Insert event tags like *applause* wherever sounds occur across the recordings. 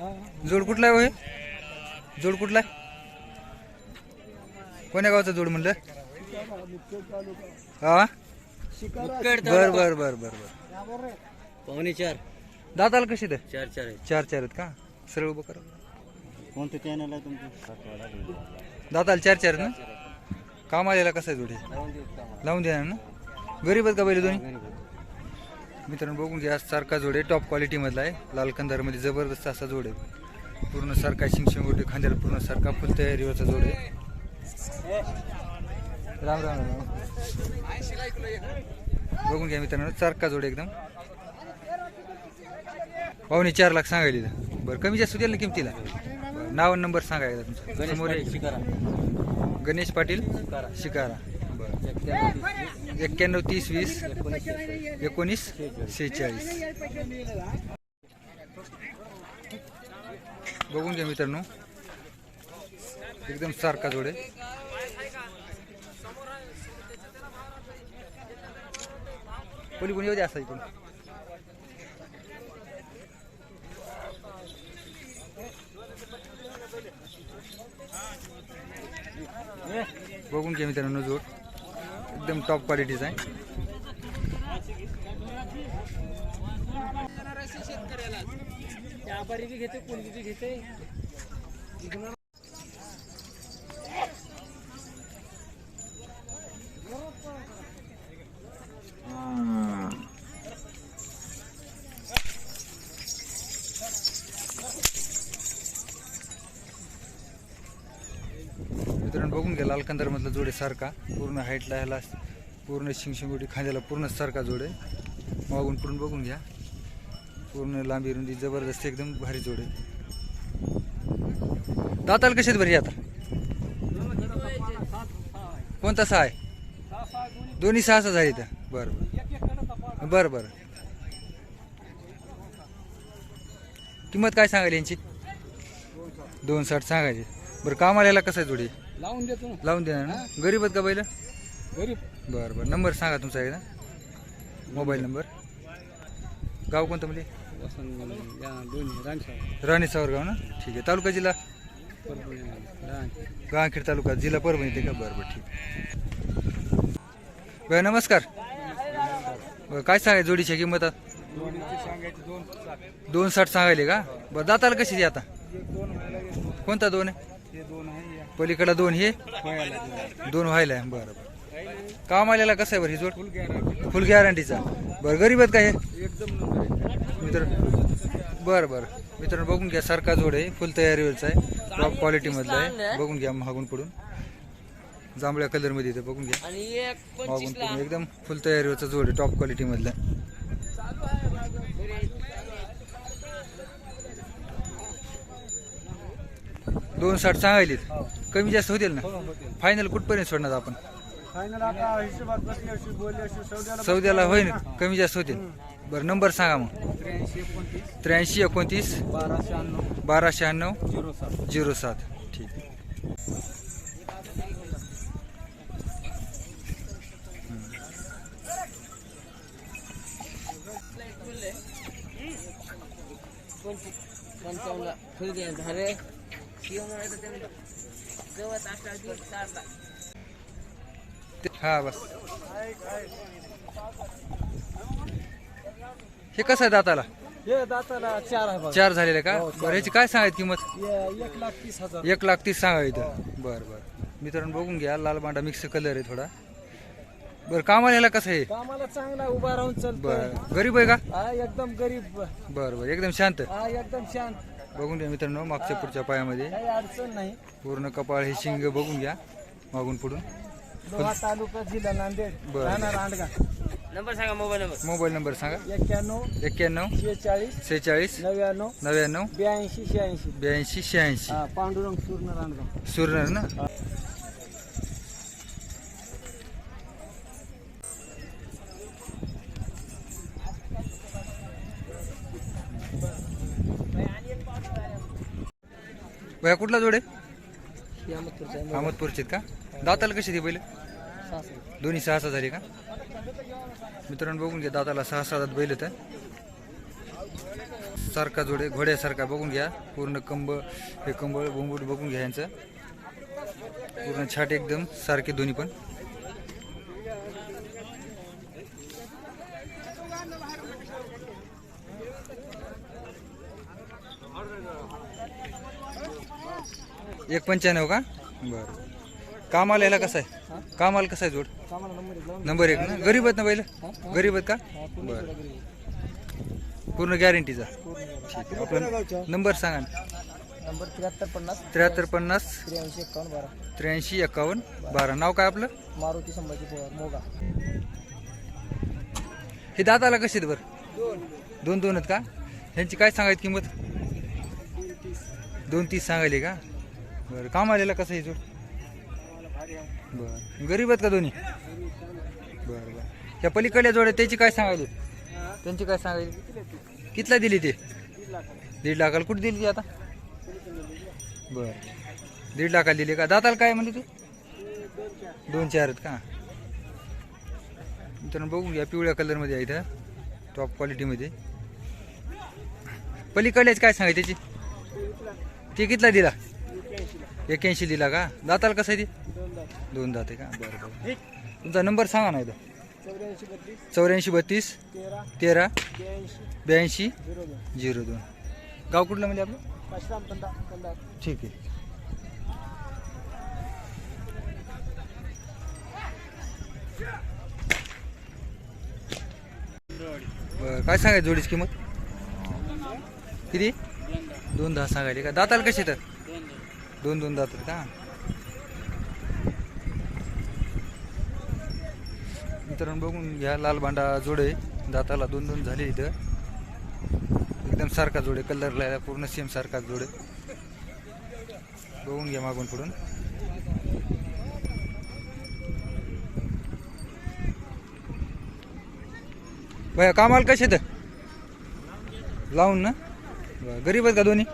जोड कुठला आहे हो हे जोड कुठला? आहे कोण्या गावचा जोड म्हणलं? हा? बर बर बर बर बर. पावणे चार. दाताला कशी ते? चार चार आहे चार चार आहेत का? सरळ उभं करा. कोणतं चॅनल आहे तुमचं? दाताला चार चार आहेत ना? काम आलेला कसं आहे जोडी? लावून देणार ना? गरीब आहेत का पहिले दोन्ही? मित्रांनो बघून घ्या सारखा जोड आहे टॉप क्वालिटी मधला आहे. लाल कंदारमध्ये जबरदस्त असा जोड आहे. पूर्ण सारखा शिंगशिंगोटी खांद्याला पूर्ण सारखा फुल तयारीवरचा जोड आहे. राम राम राम. बघून घ्या मित्रांनो सारखा जोड एकदम. पाहुणे चार लाख सांगायला. बरं कमी जास्त होतील ना किमतीला? नाव नंबर सांगा एकदा तुमचा. गणेश पाटील शिकारा. एक्क्याण्णव तीस वीस एकोणीस सेहेचाळीस. बघून घ्या मित्रांनो. एकदम सारखा जोड आहे. कोणी कोणी येऊ द्या असा इकडून. बघून घ्या मित्रांनो जोड. एकदम टॉप क्वालिटीचा आहे. व्यापारी घेते कोणती घेते मित्रांनो बघून घ्या लाल जोडे सारखा. पूर्ण हाईटला ह्याला पूर्ण शिंगशिंगोटी खांद्याला पूर्ण सारखा जोड. आहे मागून पुढून बघून घ्या. पूर्ण लांबी रुंदी जबरदस्त एकदम भारी जोड. आहे दाताल कशात भरी आता? कोणता सहा आहे? दोन्ही सहा सहा झाली इथं. बरं बरं. बरं बरं. किंमत काय सांगायला यांची? दोन साठ सांगायची. बरं कामाला याला कसं आहे जोडी? लावून देतो ना. लावून देणार ना? गरीब आहेत का पहिलं गरीब. बरं बरं. नंबर सांगा तुमचा एकदा. Mobile number. गाव कोणतं म्हणजे? वसंत या दोन्ही रानशा राणी सावरगाव ना? ठीक आहे. तालुका जिल्हा? गांखेड तालुका जिल्हा परभणी ते का? बरं बरं ठीक बरं नमस्कार. बरं काय सांगाय जोडीच्या किंमत? आता? दोन साठ. सांगायले का? बरं दाताला कशी आता? कोणता दोन आहे? आहे पलीकडला दोन हे? दोन व्हायला आहे. बरं बरं. काम आलेला कसं आहे बरं ही जोड? फुल गॅरंटी फुल गॅरंटीचा बरं गरीब आहेत का हे? एकदम. मित्र बरं बरं. मित्रांनो बघून घ्या सारखा जोड आहे. फुल तयारीवरचा आहे. टॉप क्वालिटी मधला आहे. बघून घ्या मागून पडून जांभळ्या कलरमध्ये इथे बघून घ्या. मागून पडून एकदम फुल तयारीवरचा जोड आहे टॉप क्वालिटी मधला दोन साठ सांगायलीत. कमी जास्त होतील ना? फायनल कुठपर्यंत सोडणार आपण? फायनल आता हिशोबात बसली अशी बोलली अशी सौद्याला सौद्याला होईल कमी जास्त होतील. बरं नंबर सांगा मग. त्र्याऐंशी एकोणतीस. त्र्याऐंशी एकोणतीस. बारा शहाण्णव बारा शहाण्णव झिरो सात. झिरो सात. ठीक. पंचावन्न झाले. गवत असला हा बस. हे कसं आहे दाताला? हे दाताला चार आहे बघा. चार झालेले का? बरं ह्याची काय सांगायची किंमत? हे एक लाख तीस हजार. एक लाख तीस सांगा इथं. बरं बरं. मित्रांनो बघून घ्या. लाल बांडा मिक्स कलर आहे थोडा. बरं कामाला ह्याला कसं आहे? कामाला चांगला उभा राहून चालतो बरं. गरीब आहे का? हा एकदम गरीब. बरं बरं. एकदम शांत. हा एकदम शांत. बघून घ्या मित्रांनो मागच्या पुढच्या पायामध्ये. काही अडचण नाही. पूर्ण कपाळ हे शिंग बघून घ्या मागून पुढून. लोहा तालुका जिल्हा नांदेड. बरं. राहणार आंडगा. नंबर सांगा मोबाईल नंबर. मोबाईल नंबर सांगा. एक्क्याण्णव एक्क्याण्णव शेहेचाळीस सेहेचाळीस नव्याण्णव नव्याण्णव ब्याऐंशी शहाऐंशी. ब्याऐंशी शहाऐंशी. हा पांडुरंग सूर्ण रांडगाव सुरनर ना? भया कुठला जोडे अहमदपूरचे का? दाताला कशी ती बैल? दोन्ही सहा सहा झाली का? मित्रांनो बघून घ्या दाताला सहा सहा बैल तर सारखा जोडे घोड्यासारखा. बघून घ्या पूर्ण कंब हे कंबळ बोंबूट बघून घ्या यांचं. पूर्ण छाट एकदम सारखे दोन्ही पण. एक पंच्याण्णव का? बरं. कामाला याला कसं आहे? कामाला कसं आहे जोड? कामाला नंबर एक ना? गरीब आहेत ना पहिलं गरीब आहेत का? बरं. पूर्ण गॅरंटीचा ठीक आहे. आपला नंबर सांगा ना. नंबर त्र्याहत्तर पन्नास. त्र्याहत्तर पन्नास. त्र्याऐंशी एकावन्न बारा. त्र्याऐंशी एकावन्न बारा. नाव काय आपलं? मारुती संभाजी पवार मोगा. हे दाताला कसे आहेत बरं? दोन दोन आहेत का? ह्यांची काय सांगायची किंमत? दोन तीस सांगायली का? बरं काम आलेला कसं आहे जोड बरं. गरीब आहेत का दोन्ही? बरं बरं. त्या पलीकडल्या जोड्या त्याची काय सांगायली? त्यांची काय सांगायली? कितला दिली ते? दीड लाखाला. कुठे दिली ती आता? बरं. दीड लाखाला दिली का? दाताला काय म्हणली तू? दोन चार आहेत का? मित्रांनो बघू या पिवळ्या कलरमध्ये आहे इथं टॉप क्वालिटीमध्ये पलीकडल्याच काय सांगाय त्याची? ते कितला दिला? एक्याऐंशी दिला का? दाताला कसं आहे ती? दोन दात आहे का? बरं बरं. तुमचा नंबर सांगा ना इथं चौऱ्याऐंशी बत्तीस तेरा ब्याऐंशी झिरो दोन. गाव कुठलं म्हणजे आपलं? ठीक आहे. बरं काय सांगायचं जोडीची किंमत? किती? दोन दहा सांगायली का? दाताला कशी तर दोन दोन जातात का? मित्रांनो बघून घ्या लाल भांडा जोडे दाताला दोन दोन झाले इथं. एकदम सारखा जोडे कलर लायला पूर्ण सेम सारखा जोडे. बघून घ्या मागून पुढून. भया कामाला कसे तर लावून ना? बरं गरीब आहेत का दोन्ही?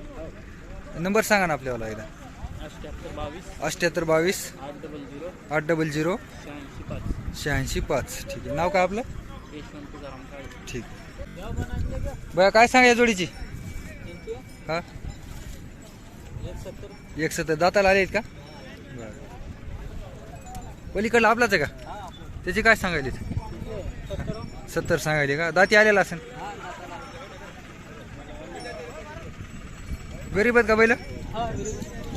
नंबर सांगा ना आपल्याला एकदा. अठ्ठ्याहत्तर बावीस. आठ डबल झिरो शहाऐंशी पाच. ठीक आहे. नाव काय आपलं? ठीक. बया काय सांगा या जोडीची? हा? एक सत्तर दाताला आले आहेत का? बरं. पलीकडला आपलाच आहे का? त्याची काय सांगायली सत्तर. सांगायले का? दाती आलेला असेल. गरीब आहेत का बैल? हा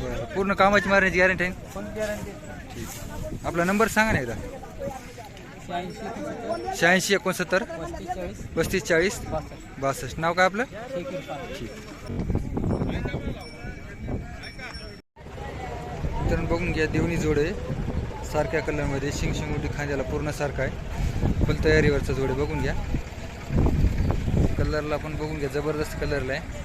बरं पूर्ण कामाची मारण्याची गॅरंटी आहे? गॅरंटी ठीक. आपला नंबर सांगा ना एकदा. शहाऐंशी शहाऐंशी एकोणसत्तर पस्तीस चाळीस पस्तीस चाळीस बासष्ट. बासष्ट नाव काय आपलं? इरफान मित्रांनो बघून घ्या देवणी जोड आहे. सारख्या कलरमध्ये शिंग शिंगोटी खांद्याला पूर्ण सारखा आहे. फुल तयारीवरचा जोड आहे बघून घ्या. कलरला पण बघून घ्या जबरदस्त कलरला आहे.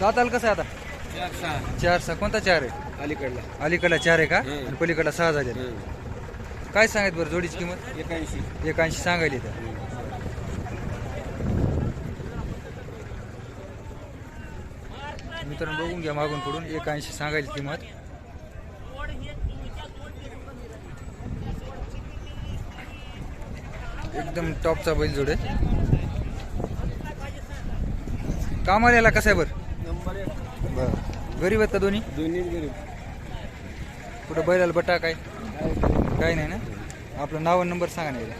दाताल कसं आहे आता? चार सहा. कोणता चार आहे? अलीकडला. अलीकडला चार आहे का? आणि पलीकडला सहा झाले काय सांगत बरं जोडीची किंमत? एकाऐंशी. एक ऐंशी सांगायली त्या मित्रांनो बघून घ्या मागून पुढून. एक ऐंशी सांगायची किंमत. एकदम टॉपचा बैल जोडे कामाला याला कसं आहे बरं? गरीब आहेत का दोन्ही? दोन्ही गरीब. कुठं बैलाला बटा काय? काय नाही ना? आपलं नाव आणि नंबर सांगा ना एकदा.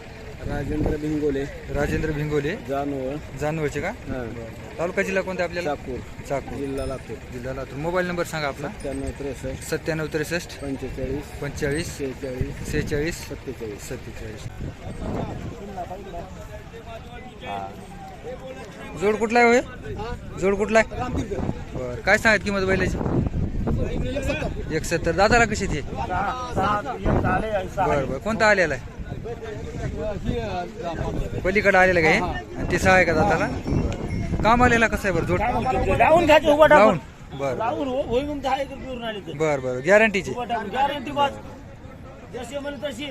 राजेंद्र भिंगोले. राजेंद्र भिंगोले. जानवळ. जानवळचे का? तालुका जिल्हा कोणता आपल्याला? चाकूर. चाकूर. जिल्हा लातूर. जिल्हा लातूर. मोबाईल नंबर सांगा आपला. त्र्याण्णव त्रेसष्ट. सत्त्याण्णव त्रेसष्ट. पंचेचाळीस. पंचेचाळीस. शेहेचाळीस. सेहेचाळीस सत्तेचाळीस. सत्तेचाळीस. जोड कुठला आहे होय जोड कुठला आहे? बरं काय सांगत किंमत बैलाची? एक सत्तर दादाला कशी ते? बरं बरं. कोणता आलेला आहे? पलीकडे आलेला का हे? आणि ते सहा आहे का दादाला. काम आलेला कसं आहे बरं? जोड? लावून लावून. बरं. बरं बरं. गॅरंटीची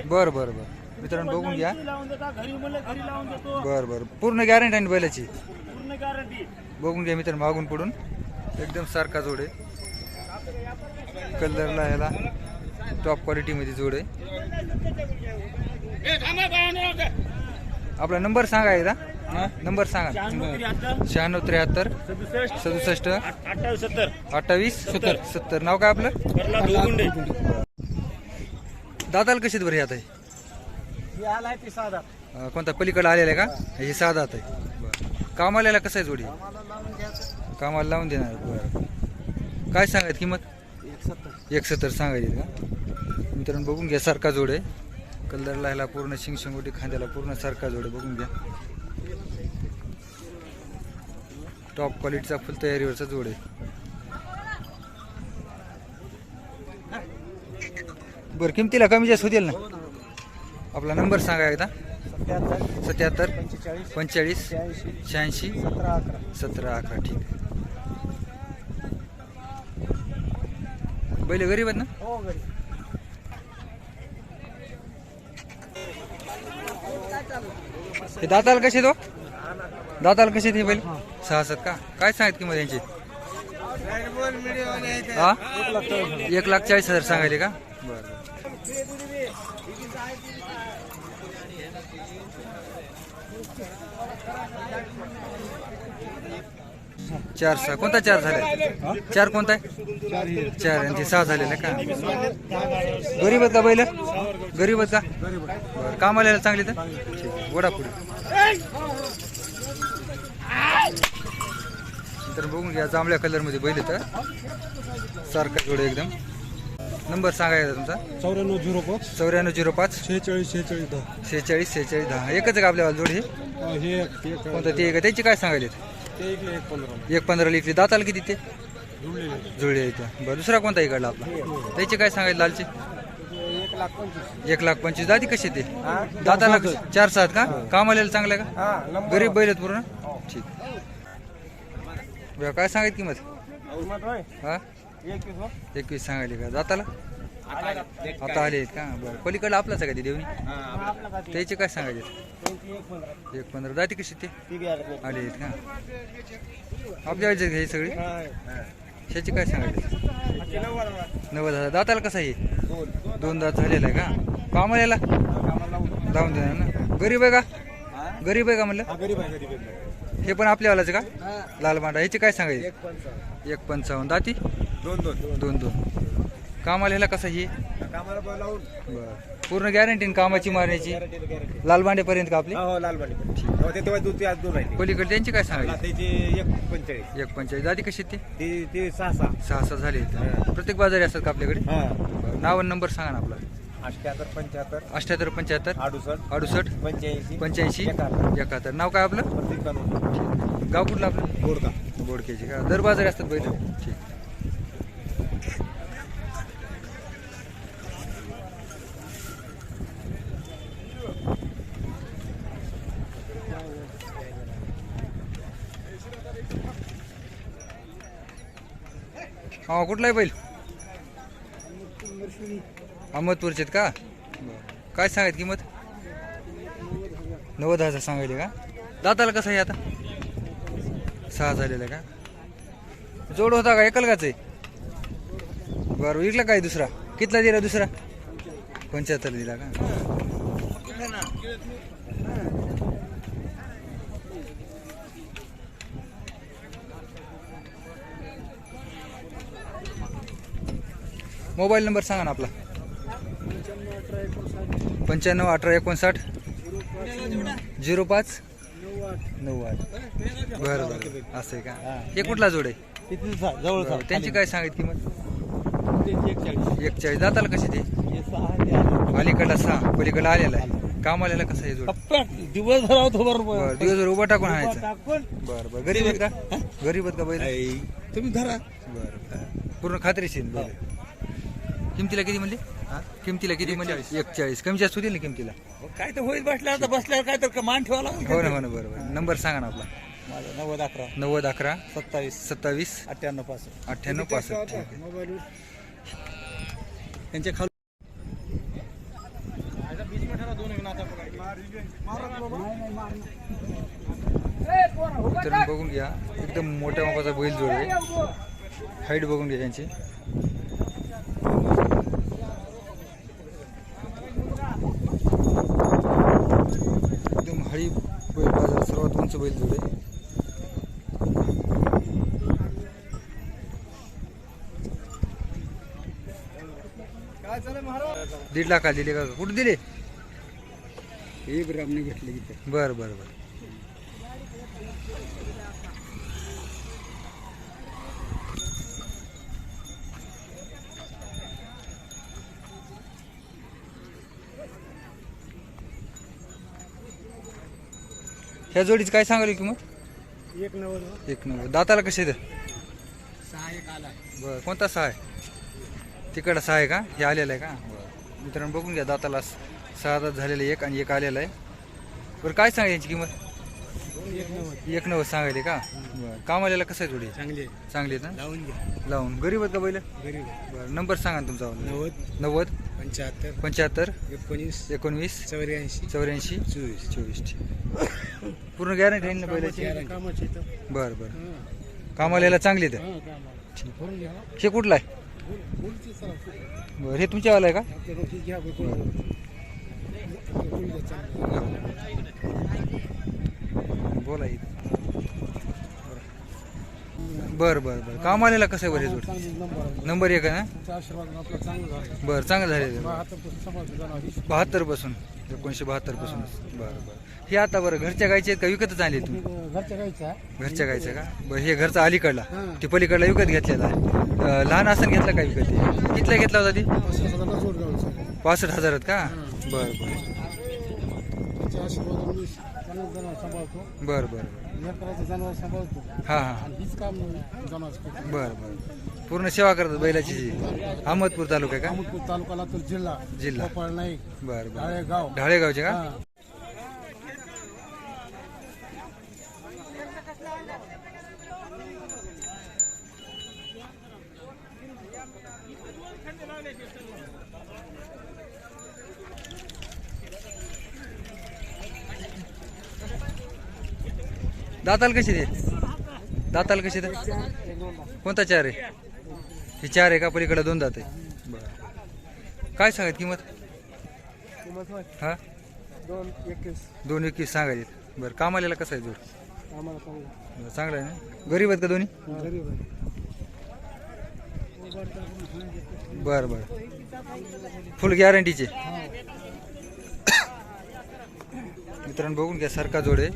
बरं बरं बरं. मित्रांनो बघून घ्या. लावून देता घरी म्हणले घरी लावून देतो. बरं बरं. पूर्ण गॅरंटी ना बैलाची. पूर्ण गॅरंटी बघून घ्या मित्रांनो मागून पडून एकदम सारखा जोड आहे. कलरला ह्याला टॉप क्वालिटीमध्ये जोड आहे. आपला नंबर सांगा एकदा. नंबर सांगा. शहाण्णव त्र्याहत्तर. सदुसष्ट. अठ्ठावीस सत्तर. अठ्ठावीस सत्तर. सत्तर. नाव काय आपलं? दादाला कशीत बरं आता? हे? आलाय ती साधा अं, कोणता? पलीकडे आलेला आहे का? हे साधा आहे. बरं. कामाला कसं आहे जोडी? आम्हाला लावून द्यायचं कामाला लावून देणार. बरं. काय सांगायत किंमत? एक सत्तर एक सत्तर सांगायची का? मित्रांनो बघून घ्या. सारखा जोड आहे. कलरला ह्याला पूर्ण शिंगशिंगोटी खांद्याला पूर्ण सारखा जोड आहे. बघून घ्या. टॉप क्वालिटीचा फुल तयारीवरचा जोड आहे. बरं किमतीला कमी जास्त होतील ना? आपला नंबर सांगा एकदा. सत्याहत्तर सत्याहत्तर पंचेचाळीस पंचेचाळीस शहाऐंशी शहाऐंशी सतरा अकरा. सतरा अकरा ठीक आहे. पहिले गरीब आहेत ना? हो हे दाताला कसे तो? दाताला कसे ते पहिले सहा सात का? काय सांगत किंमत यांची? हा? एक लाख चाळीस हजार. सांगायले का? बरं. चार सहा कोणता चार झाले? चार कोणता आहे? चार आणि ते सहा झालेले का? गरीब आहेत का बैल? गरीब आहेत का? बरं कामाला चांगले तर? ठीक वडा पुढे तर बघून घ्या जांभळ्या कलरमध्ये बैल तर सारखा जोड एकदम. नंबर सांगायचा तुमचा. चौऱ्याण्णव झिरो पाच. चौऱ्याण्णव झिरो पाच. शेहेचाळीस शेहेचाळीस दहा. शेहेचाळीस शेहेचाळीस दहा. एकच आहे का आपल्या जोड हे हे कोणतं ते आहे? त्याची काय सांगायले ते एक एक पंधरा एक पंधरा लिटरी दाताला किती ते? जुळलेले जुळले आहे त्या बरं दुसरा कोणता इकडला आपला? त्याची काय सांगायचे लालचे? एक लाख पंचवीस. एक लाख पंचवीस दाती कशी ते? हा? दाताला चार सात. का? कामाला चांगलं आहे का? हा नंबर गरीब बैल आहेत पूर्ण? ठीक. बरं, काय सांगायची किंमत? किंमत होय? हा? एकवीस हो. एकवीस सांगायली का? दाताला आता आले आहेत का? बरं. पलीकडलं आपलाच आहे का ती देवणी? का त्याचे काय सांगायचे? त्यांची एक पंधरा. दाती कशी ते? आलं. आहेत का? आपल्या वेळेचे हे सगळी? हा. ह्याची काय सांगायचे? नव्वद हजार. दाताला कसं आहे? दोन. दोन दात झालेला आहे का? कामाला याला कामाला लावून देणार. ना? गरीब आहे का? गरीब आहे का म्हणलं? हा गरीब आहे गरीब आहे. हे पण आपल्यावालाच का? लाल मांडा ह्याची काय सांगायचे? एक पंचावन्न. दाती? दोन दोन. दोन दोन. कामाला ह्याला कसं ही? कामाला लावून. पूर्ण गॅरंटी कामाची मारण्याची? गॅरंटी गॅरंटी लाल मांडेपर्यंत का आपली? हो लाल बाडी हो ते तेव्हा दूध ते आज दोन राहिले. पलीकडे त्यांची काय सांगायची त्याचे एक पंचेचाळीस. एक पंचाळीस दादी कशी ते? ते सहा सहा. सहा सहा झाले. प्रत्येक बाजारी असतात का आपल्याकडे? हा. नाव नंबर सांगा ना आपला. अठ्याहत्तर पंच्याहत्तर. अठ्याहत्तर पंच्याहत्तर. अडुसष्ट. अडुसष्ट. पंच्याऐंशी. पंच्याऐंशी. एकाहत्तर. नाव काय आपलं? गाव कुठलं आपलं? गोडका बोडकेची का दर बाजारी असतात बैल. ठीक. हा कुठला आहे बैल? अहमदपूरचे आहेत का? बरं. काय सांगायत किंमत? नव्वद हजार सांगायले का? दाताला कसं आहे आता? सहा झालेला का? जोड होता का? एकलकाच आहे? बरं विकला काय दुसरा? कितला दिला दुसरा? पंच्याहत्तर दिला का? मोबाईल नंबर सांगा ना आपला. पंच्याण्णव अठरा एकोणसाठ. झिरो पाच. नऊ आठ. बरं बरं. असं आहे का? हे कुठला जोड आहे? जवळ त्यांची काय सांगित किंमत? एक चाळीस दाताला कशी ते? अलीकडला सहा. पलीकडला आलेला आहे. काम आलेला कसं आहे जोड? दिवसभर बरोबर बरं दिवसभर उभा टाकून आणायचं बरं बरं. गरीब आहेत का? गरीब आहेत का बैल? तुम्ही धरा बरं. पूर्ण खात्रीशीर बरं किमतीला किती म्हणले? किमतीला किती म्हणजे एक चाळीस कमी जास्त होतील ना किमतीला? काय तर होईल बसल्यावर तर बसल्यावर काय तर मान ठेवा लागेल हो ना हो ना बरं बरं नंबर सांगा ना आपला. माझा नव्वद अकरा. नव्वद अकरा. सत्तावीस. सत्तावीस. अठ्ठ्याण्णव पासष्ट. अठ्ठ्याण्णव पासष्ट. त्यांच्या खाली मित्रांनो बघून घ्या. एकदम मोठ्या मापाचा बैल जोड आहे हाईट बघून घ्या त्यांची एकदम भाई बैल बाजारात सर्वात उंच बैल जोड आहे काय चालू महाराज दीड लाखाला दिले का? कुठे दिले? हे ब्राह्मणी घेतले इथे. बरं बरं बरं. ह्या जोडीची काय सांगाल किंमत? एक नव्वद एक नव्वद दाताला कसे येतं सहा एक आला. बरं कोणता सहा आहे? तिकडं सहा आहे का? हे आलेलं आहे का? बरं मित्रांनो बघून घ्या दाताला सहा दात झालेलं एक आणि एक आलेलं आहे. बरं काय सांगा यांची किंमत? एक नव्वद सांगायले का? बरं कामाला कसं आहे जोडी? चांगले चांगली ना? लावून घ्या. लावून. गरीब आहेत का बैल? गरीब बरं नंबर सांगा ना तुमचा. नव्वद. नव्वद. पंच्याहत्तर. पंच्याहत्तर. एकोणीस. एकोणवीस. चौऱ्याऐंशी. चौऱ्याऐंशी. चोवीस. चोवीस. पूर्ण गॅरंटी आहे ना बैलाची. बरं बरं. हां. कामाला चांगली आहे हां, कुठलं आहे. बरं हे तुमच्यावाला आहे का बरं, बोल. इथं. बरं बरं बरं कामाला कसं आहे बरं हे जोड नंबर एक आहे ना बरं चांगलं झालेलं. बहात्तरपासून एकोणीशे बहात्तरपासून बरं बरं हे आता बरं घरच्या गायचे आहेत का? विकतच आणले तुम्ही? तुम्ही घरच्या गायचं आहे? घरच्या गायचं का? बरं हे घरचा अलीकडला. ते पलीकडला विकत घेतलेला अं, लहान असताना घेतला का विकत? ते? कितला घेतला होता ती. पासष्ट हजारात का. बरं बरं. मी जनावर सांभाळतो. बरं बरं जनावर सांभाळतो. हां हां. आणि हीच काम जनावर करतो. बरं बरं. पूर्ण सेवा करतात बैलाची अहमदपूर तालुका का? अहमदपूर तालुका लातूर जिल्हा. जिल्हा. गोपाळ नाईक बरं बरं. गाळेगाव ढाळेगावचे का? हा. दाताल कशी दे दाताल कशी दे कोणता चार आहे? हे चार आहे का? पलीकडे दोन दात आहे. बरं. काय सांगत किंमत? किंमत होय. हा? दोन एकवीस. दोन एकवीस सांगायचे. बरं कामाला कसं आहे जोड आम्हाला चांगलं बरं, चांगलं आहे ना? गरीब आहेत का दोन्ही? गरीब आहे. बरं बरं. फुल गॅरंटीचे मित्रांनो बघून घ्या सारखा जोड आहे.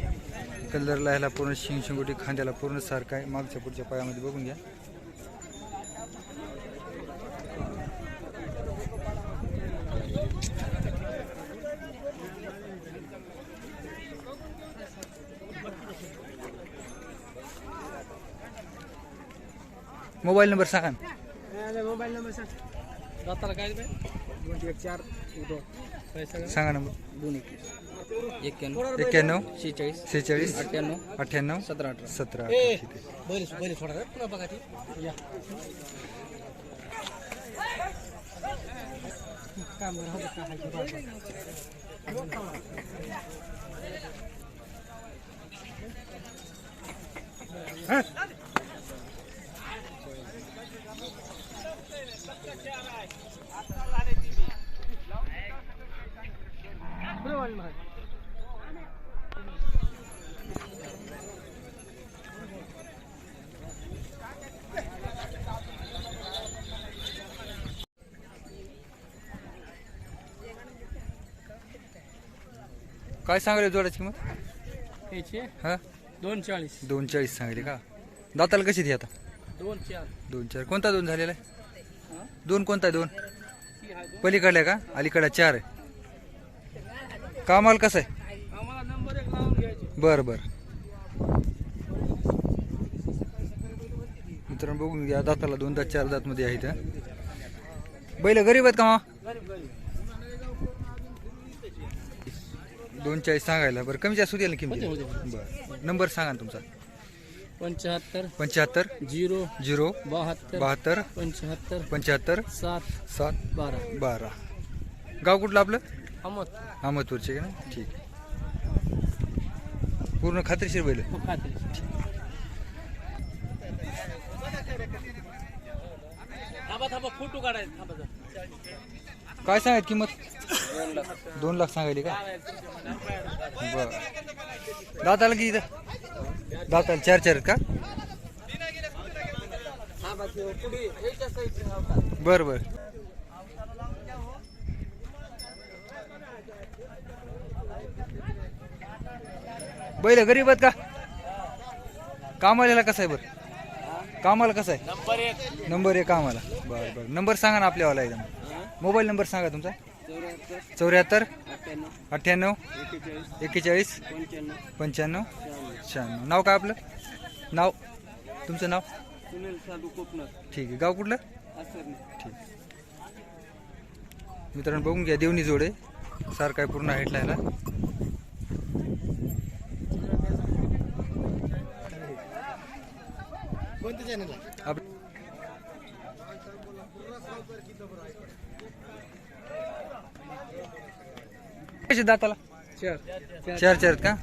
कलरला ह्याला पूर्ण शिंग शिंगोटी खांद्याला पूर्ण सारखा आहे. मागच्या पुढच्या पायामध्ये बघून घ्या. मोबाईल नंबर सांगा ना. मोबाईल नंबर सांग दाताला काय दोन एक चार सांगा नंबर दोन एकवीस एक्क्याण्णव एक्क्याण्णव शेहेचाळीस सेहेचाळीस. अठ्ठ्याण्णव. अठ्ठ्याण्णव. सतरा अठरा सतरा अठरा, ठीक आहे. बैल काय आहे सांगायला जोडाची किंमत? याचे? हा? दोन चाळीस दोन चाळीस सांगली का? दाताला कशी ती आता? दोन चार. दोन चार. कोणता दोन झालेला आहे? हा? दोन कोणता आहे दोन? ती आहे दोन. का? अलीकडा चार आहे. कामाल कसं आहे? आम्हाला नंबर एक लावून घ्यायचे. बरं बरं. मित्रांनो बघून घ्या दाताला दोन दात चार दात मध्ये आहेत. बैल गरीब आहेत का मामा? गरीब गरीब. दोन चाळीस सांगायला. बरं कमी जास्त ना किमती बरं. नंबर सांगा ना तुमचा. पंच्याहत्तर पंच्याहत्तर झिरो झिरो बहात्तर बहात्तर पंच्याहत्तर पंच्याहत्तर सात सात बारा. बारा. गाव कुठलं आपलं? अहमद. अहमदपूरचे का ना ठीक. पूर्ण खात्रीशीर बैल. खात्री थांबा थांबा फोटो काढायचे थांबा जरा. काय सांगायत किंमत? दोन लाख सांगायली का? बर. दाताला किती इथं? दाताला चार चार आहेत का? का? बरं बरं. बैल गरीब आहेत का? कामाला कसं आहे बरं? कामाला कसं आहे? नंबर एक. नंबर एक कामाला. बरं बरं. नंबर सांगा ना आपल्यावाला एकदम. मोबाईल नंबर सांगा तुमचा. चौऱ्याहत्तर अठ्ठ्याण्णव एक्केचाळीस पंच्याण्णव. शहाण्णव. नाव काय आपलं? नाव? तुमचं नाव? सुनील साधू कोकणर ठीक आहे. गाव कुठलं? ठीक. मित्रांनो बघून घ्या. देवणी जोडे. सारखा आहे पूर्ण हाईटला आहे ना कोणत्या चॅनल कसे दाताला? चार. चार का?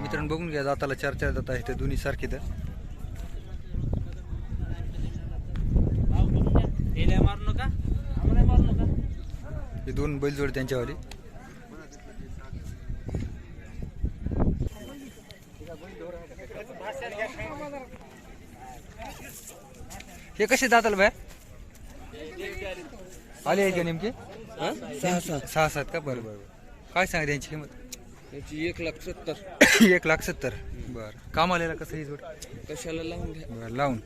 मित्रांनो बघून घ्या दाताला चार चार दात आहेत ते दोन्ही सारखे तर मारू नका. आम्हाला मारू नका. हे दोन बैलजोड त्यांच्यावाली. हे कसे दाताला बाय? आले आहे का नेमके? सहा सहा सात का? बरं बरं बरं. काय सांगा त्यांची किंमत? याची एक लाख सत्तर. *coughs* एक लाख सत्तर. बरं. काम आलेला कसं ही जोड कशाला लावून घ्या. बरं लावून.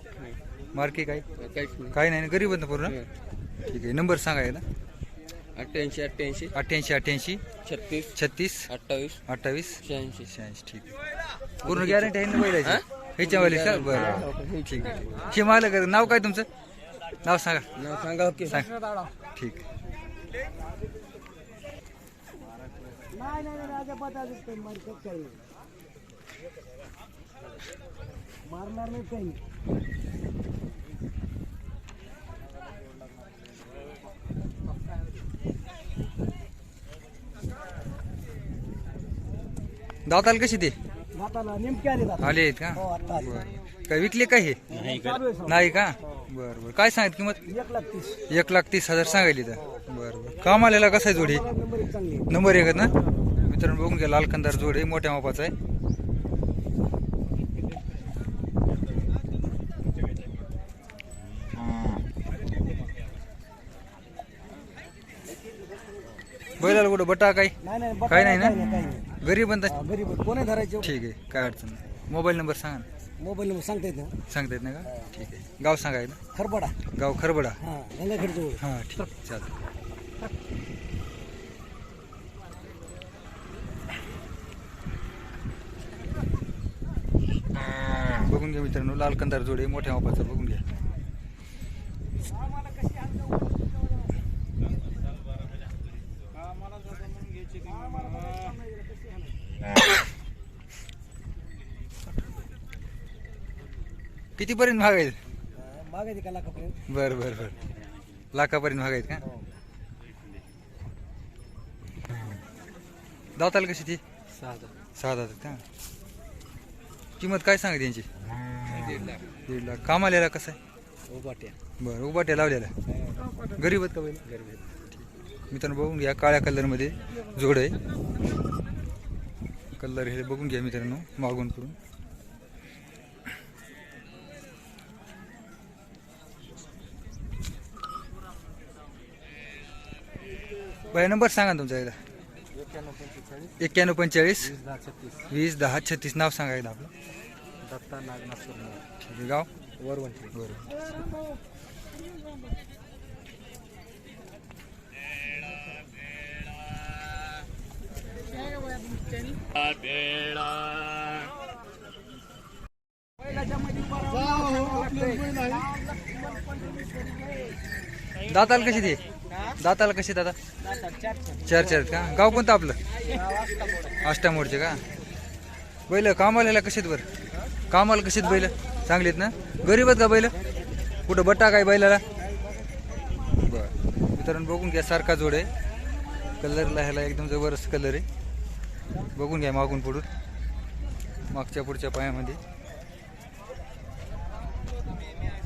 मार्के काय? काहीच नाही. काय नाही ना गरीब ना पूर्ण? ठीक आहे नंबर सांगा ना अठ्ठ्याऐंशी अठ्ठ्याऐंशी. अठ्ठ्याऐंशी अठ्ठ्याऐंशी. छत्तीस. छत्तीस. अठ्ठावीस. अठ्ठावीस. शहाऐंशी. शहाऐंशी ठीक आहे. पूर्ण गॅरंटी आहे ना बैलाची? ह्याच्यावाली का? बरं. ठीक आहे. हे मला कर नाव काय तुमचं? नाव सांगा. नाव सांगा ओके. सांग. ठीक. आहे मारणार नाही काही दाताल कशी ते? नेमके आले आहेत का? हो आता आले. बरं. काय विकले काय हे? चालू आहे नाही का? बरं बरं. काय सांगत किंमत. एक लाख तीस. एक लाख तीस हजार सांगायली तर बरं बरं. काम आलेला कसा आहे जोडी? नंबर एक चांगली आहे. नंबर एक आहेत ना? मित्रांनो बघून घ्या लाल कंदार जोड आहे मोठ्या मापाचा आहे. बैलाला कुठं बटा काय? नाही नाही बघा, काय नाही ना? काही काही नाही. गरीब हा, गरीब. कोणी धरायचे? ठीक आहे काय अडचण नाही. मोबाईल नंबर सांगा ना. मोबाईल नंबर सांगता येत ना सांगता येत नाही का? ठीक आहे. गाव सांगाय ना खरबडा. गाव खरबडा. हा गंगाखेडजवळ हां ठीक आहे. चालतं बघून घ्या मित्रांनो लाल कंदार जोडे मोठ्या मापाचा बघून घ्या. कितीपर्यंत आहेत मागायचे का लाखापर्यंत. बर बर बर. लाखापर्यंत आहेत का? दाताला कशी ती? सहा सहा दात का? किंमत काय सांगा त्यांची दीड लाख. दीड लाख. काम आलेला कसं आहे? उभाट्या. बरं उभाट्या लावलेला. गरीब आहेत का बैल? मित्रांनो बघून घ्या काळ्या कलरमध्ये जोड आहे. कलर हे बघून घ्या मित्रांनो मागून पुढून. बाय नंबर सांगा तुमचा एकदा. एक्क्याण्णव पंचेचाळीस. वीस दहा छत्तीस. नाव सांगा एकदा आपलं. दत्ता नागनाथ गाव? वरवंटी. बरं दाताला कशी ते? दाताला कशी दादा? चार चार आहेत का? गाव कोणतं आपलं? अष्टामोडचे का? बैल कामाला कशीत बरं? कामाला कशीत बैल? चांगलीत आहेत ना? गरीब आहेत का बैल? कुठं बट्टा काय बैलाला? बर. मित्रांनो बघून घ्या सारखा जोड आहे. कलरला ह्याला एकदम जबरदस्त कलर आहे. बघून घ्या मागून पुढून. मागच्या पुढच्या पायामध्ये.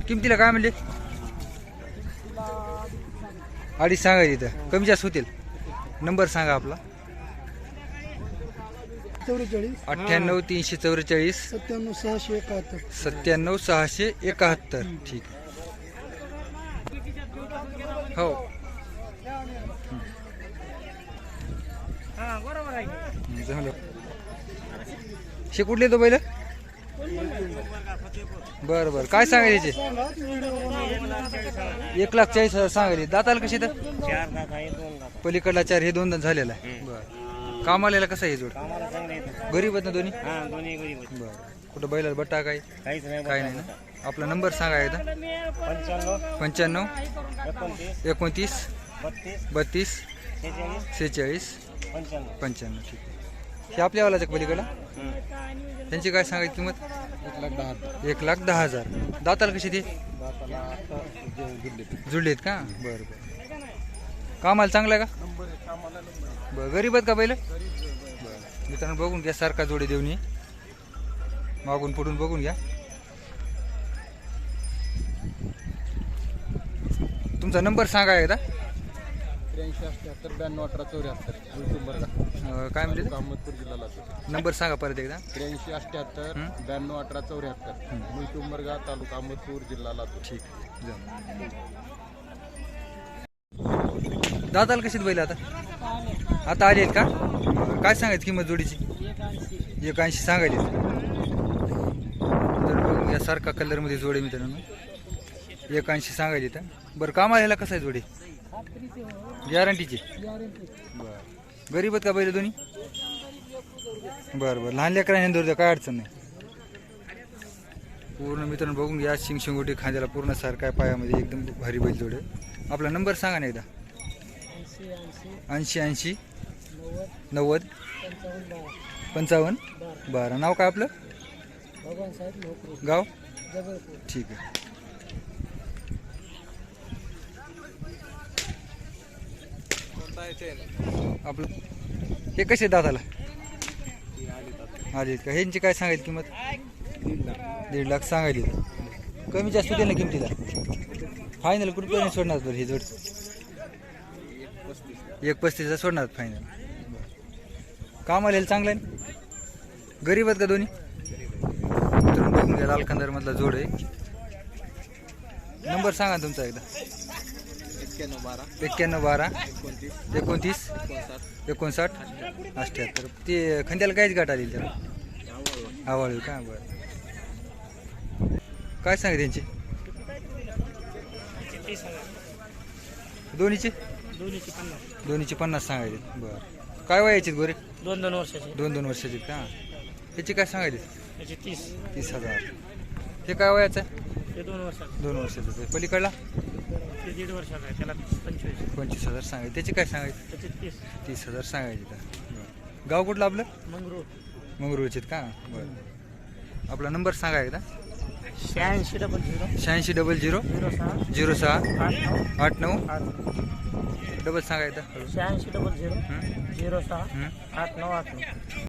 किमतीला काय म्हणले? अडीच सांगा इथं कमी जास्त होतील. नंबर सांगा आपला. चौवेचाळीस. अठ्ठ्याण्णव तीनशे चौवेचाळीस. सत्त्याण्णव सहाशे एकाहत्तर. सत्त्याण्णव सहाशे एकाहत्तर. ठीक हो. हं, झालं. शे कुठले तो बैल बरं बरं. काय सांगायचे एक लाख चाळीस हजार सांगायचे. दाताला कशी तर? पलीकडला चार हे दोन दात झालेला आहे. बरं. कामाला कसं आहे जोड? गरीब आहेत ना दोन्ही? हा. बरं. कुठं बैलाला बट्टा काय? काय नाही ना. आपला नंबर सांगा एकदा. पंच्याण्णव. एकोणतीस. बत्तीस. सेहेचाळीस. पंच्याण्णव. ठीक आहे. हे आपल्या वालाच्या पलीकडं? त्यांची काय सांगायची किंमत? एक लाख दहा हजार. दाताला कशी ती? जुळलेत का? बरं बरं. कामाला चांगलं आहे का? बरं गरीब आहेत का पहिलं? बरं. मित्रांनो बघून घ्या सारखा जोडी देऊन मागून पुढून बघून घ्या. तुमचा नंबर सांगा एकदा त्र्याऐंशी अठ्ठ्याहत्तर ब्याण्णव अठरा चौऱ्याहत्तर युट्यूब बरं अं, काय म्हणजे अहमदपूर जिल्हा लातूर नंबर सांगा परत एकदा. त्र्याऐंशी अठ्ठ्याहत्तर ब्याण्णव अठरा चौऱ्याहत्तर मुलटूब मरगा तालुका अहमदपूर जिल्हा लातूर ठीक. आहे, जा. दादाला कशी बैल आता? आता आले आहेत का? बरं, काय सांगायचं किंमत जोडीची? एक ऐंशी सांगायची. तर बघून घ्या सारखा कलरमध्ये जोडे मित्रांनो. एक ऐंशी सांगायची तर बरं कामाला ह्याला कसं आहे जोडी? गॅरंटीची? बरं. गरीब आहेत का बैल दोन्ही? बरं बरं. लहान लेकरांनी धरू द्या काय अडचण नाही. पूर्ण मित्रांनो बघून घ्या शिंग शिंगोटी खांद्याला पूर्ण सारखा पायामध्ये एकदम भारी बैल जोडे. आपला नंबर सांगा ना एकदा. ऐंशी ऐंशी नव्वद पंचावन्न. बरं नाव काय आपलं? गाव? ठीक आहे. आपलं हे कसे दादाला? आले का? ह्यांची काय सांगायची किंमत? दीड लाख सांगायली कमी जास्त होते ना किमतीला. फायनल कुठपर्यंत सोडणार बरं हे जोड? एक पस्तीसला सोडणार फायनल काम आलेलं चांगलं आहे ना? गरीब आहेत का दोन्ही? मित्रांनो बघून घ्या लालखंदरमधला मधला जोड आहे. नंबर सांगा तुमचा एकदा. एक्क्याण्णव बारा. एक्क्याण्णव बारा. एकोणतीस. एकोणतीस. एकोणसाठ. एकोणसाठ. अठ्ठ्याहत्तर. ते खंद्याला काहीच गाठ आली त्याला आवाळू का? बरं. काय सांगा त्यांची? दोन्हीची? दोन्हीची पन्नास. दोन्हीची पन्नास सांगायचे. बरं. काय वयाची गोरे? दोन दोन वर्षाचे. दोन दोन वर्षाची का? ह्याची काय सांगायची? त्याचे तीस. तीस हजार. हे काय वयाचं आहे? ते दोन वर्षाचे. दोन वर्षाचं. पलीकडला? ते दीड वर्षाचा आहे त्याला पंचवीस. पंचवीस हजार सांगायचे. त्याची काय सांगायची? त्याचे तीस. तीस हजार सांगायचे का? बरं. गाव कुठलं आपलं? मंगरूळ. मंगरुळचीत का? बरं. आपला नंबर सांगा एकदा. शहाऐंशी डबल झिरो. शहाऐंशी डबल झिरो. झिरो सहा. झिरो सहा. आठ नऊ. आठ नऊ. आठ डबल सांगा एकदा. शहाऐंशी डबल झिरो. हं? झिरो सहा. हं? आठ नऊ आठ नऊ.